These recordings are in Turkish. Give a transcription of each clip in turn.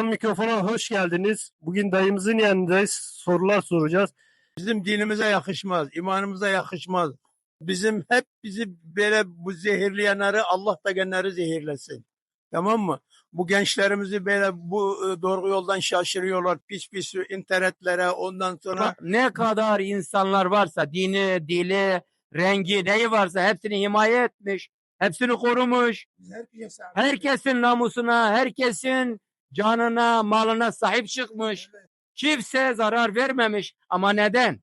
Mikrofona hoş geldiniz. Bugün dayımızın yanındayız. Sorular soracağız. Bizim dinimize yakışmaz, imanımıza yakışmaz. Bizim hep bizi böyle bu zehirleyenleri Allah da genleri zehirlesin. Tamam mı? Bu gençlerimizi böyle bu e, doğru yoldan şaşırıyorlar. Pis pis internetlere ondan sonra ne kadar insanlar varsa dini, dili, rengi neyi varsa hepsini himaye etmiş. Hepsini korumuş. Herkesin namusuna, herkesin canına, malına sahip çıkmış. Kimse zarar vermemiş. Ama neden?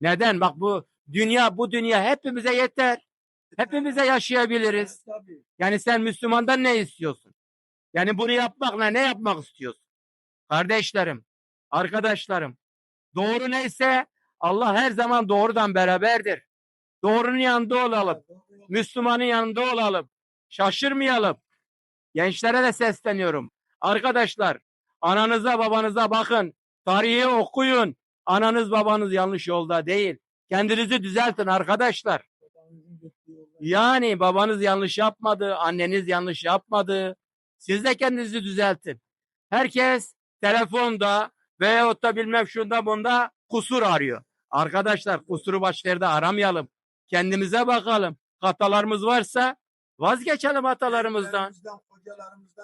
Neden? Bak bu dünya, bu dünya hepimize yeter. Hepimize yaşayabiliriz. Yani sen Müslümandan ne istiyorsun? Yani bunu yapmakla ne yapmak istiyorsun? Kardeşlerim, arkadaşlarım, doğru neyse Allah her zaman doğrudan beraberdir. Doğrunun yanında olalım. Müslümanın yanında olalım. Şaşırmayalım. Gençlere de sesleniyorum. Arkadaşlar, ananıza babanıza bakın. Tarihi okuyun. Ananız babanız yanlış yolda değil. Kendinizi düzeltin arkadaşlar. Yani babanız yanlış yapmadı, anneniz yanlış yapmadı. Siz de kendinizi düzeltin. Herkes telefonda veyahut da bilmem şunda bunda kusur arıyor. Arkadaşlar kusuru başlarda aramayalım. Kendimize bakalım. Hatalarımız varsa vazgeçelim hatalarımızdan.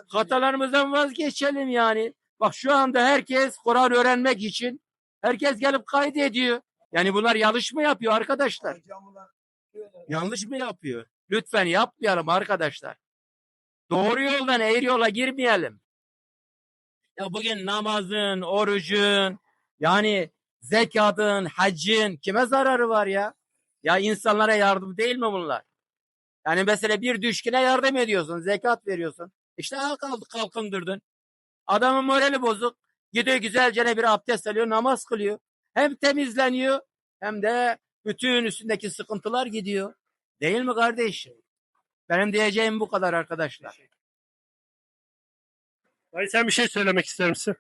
Hatalarımızdan vazgeçelim yani. Bak şu anda herkes Kur'an öğrenmek için herkes gelip kaydediyor. Yani bunlar yanlış mı yapıyor arkadaşlar? Yanlış mı yapıyor? Lütfen yapmayalım arkadaşlar. Doğru yoldan eğri yola girmeyelim. Ya bugün namazın, orucun, yani zekatın, haccın kime zararı var ya? Ya insanlara yardım değil mi bunlar? Yani mesela bir düşküne yardım ediyorsun, zekat veriyorsun. İşte al kalk, kalkındırdın. Adamın morali bozuk. Gidiyor güzelce bir abdest alıyor, namaz kılıyor. Hem temizleniyor hem de bütün üstündeki sıkıntılar gidiyor. Değil mi kardeşim? Benim diyeceğim bu kadar arkadaşlar. Dayı sen bir şey söylemek ister misin?